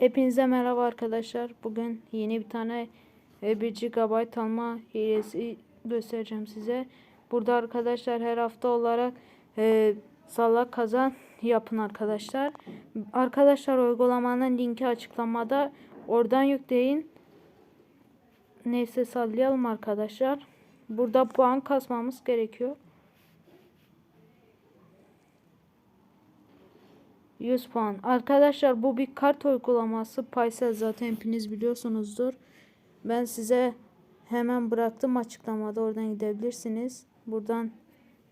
Hepinize merhaba arkadaşlar. Bugün yeni bir tane e, 1 GB alma hilesi göstereceğim size. Burada arkadaşlar her hafta olarak e, salla kazan yapın arkadaşlar. Arkadaşlar uygulamanın linki açıklamada. Oradan yükleyin. Neyse sallayalım arkadaşlar. Burada puan kasmamız gerekiyor. 100 puan. Arkadaşlar bu bir kart uygulaması. Paysel zaten hepiniz biliyorsunuzdur. Ben size hemen bıraktım açıklamada. Oradan gidebilirsiniz. Buradan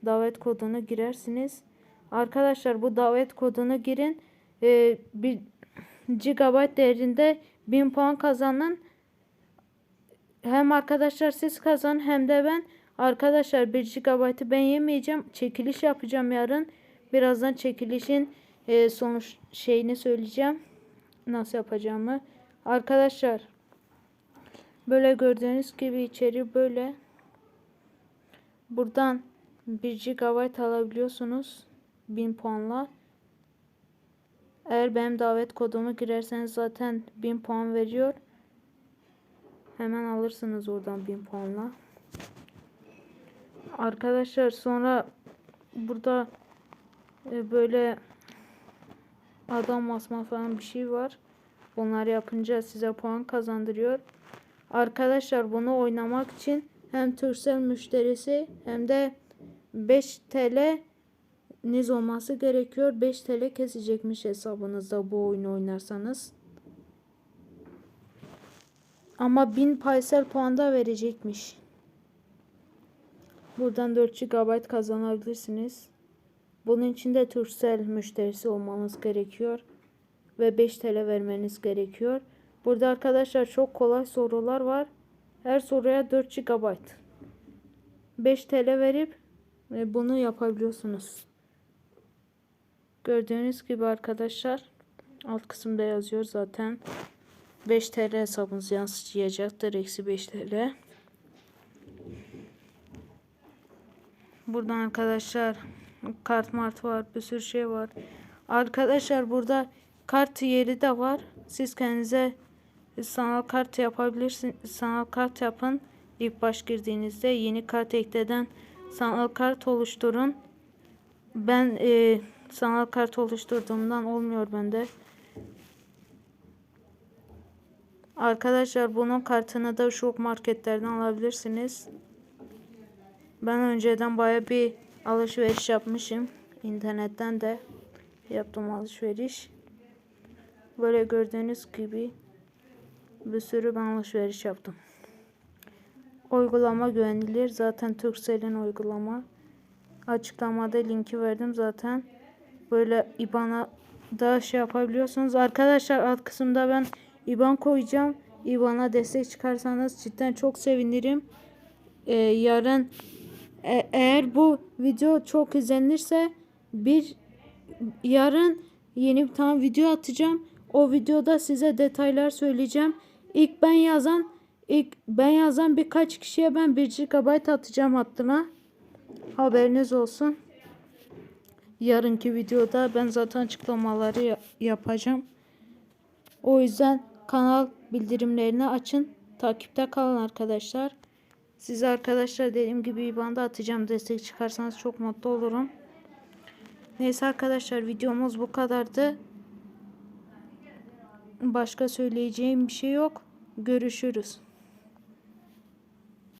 davet kodunu girersiniz. Arkadaşlar bu davet kodunu girin. Ee, bir GB değerinde 1000 puan kazanın. Hem arkadaşlar siz kazan hem de ben. Arkadaşlar 1 GB'ı ben yemeyeceğim. Çekiliş yapacağım yarın. Birazdan çekilişin e, sonuç şeyini söyleyeceğim. Nasıl yapacağımı. Arkadaşlar böyle gördüğünüz gibi içeri böyle. Buradan 1 GB alabiliyorsunuz. 1000 puanla. Eğer benim davet kodumu girerseniz zaten 1000 puan veriyor. Hemen alırsınız oradan 1000 puanla. Arkadaşlar sonra burada e, böyle adam asma falan bir şey var. Bunları yapınca size puan kazandırıyor. Arkadaşlar bunu oynamak için hem Turkcell müşterisi hem de 5 TL niz olması gerekiyor. 5 TL kesecekmiş hesabınızda bu oyunu oynarsanız. Ama 1000 paysel puan da verecekmiş. Buradan 4 GB kazanabilirsiniz. Bunun için de Turkcell müşterisi olmanız gerekiyor. Ve 5 TL vermeniz gerekiyor. Burada arkadaşlar çok kolay sorular var. Her soruya 4 GB. 5 TL verip e, bunu yapabiliyorsunuz. Gördüğünüz gibi arkadaşlar alt kısımda yazıyor zaten. 5 TL hesabınız yansıyacaktır. Eksi 5 TL. Buradan arkadaşlar kart mart var. Bir sürü şey var. Arkadaşlar burada kart yeri de var. Siz kendinize sanal kart yapabilirsiniz. Sanal kart yapın. İlk baş girdiğinizde yeni kart ekleden sanal kart oluşturun. Ben e, sanal kart oluşturduğumdan olmuyor bende. Arkadaşlar bunun kartını da şok marketlerden alabilirsiniz. Ben önceden baya bir alışveriş yapmışım. İnternetten de yaptım alışveriş. Böyle gördüğünüz gibi bir sürü ben alışveriş yaptım. Uygulama güvenilir. Zaten Turkcell'in uygulama. Açıklamada linki verdim zaten. Böyle IBAN'a da şey yapabiliyorsunuz. Arkadaşlar alt kısımda ben IBAN koyacağım. IBAN'a destek çıkarsanız cidden çok sevinirim. Ee, yarın e eğer bu video çok izlenirse bir yarın yeni bir tane video atacağım. O videoda size detaylar söyleyeceğim. İlk ben yazan ilk ben yazan birkaç kişiye ben 1 GB atacağım hattına. Haberiniz olsun. Yarınki videoda ben zaten açıklamaları yapacağım. O yüzden kanal bildirimlerini açın. Takipte kalın arkadaşlar. Size arkadaşlar dediğim gibi IBAN'da atacağım. Destek çıkarsanız çok mutlu olurum. Neyse arkadaşlar videomuz bu kadardı. Başka söyleyeceğim bir şey yok. Görüşürüz.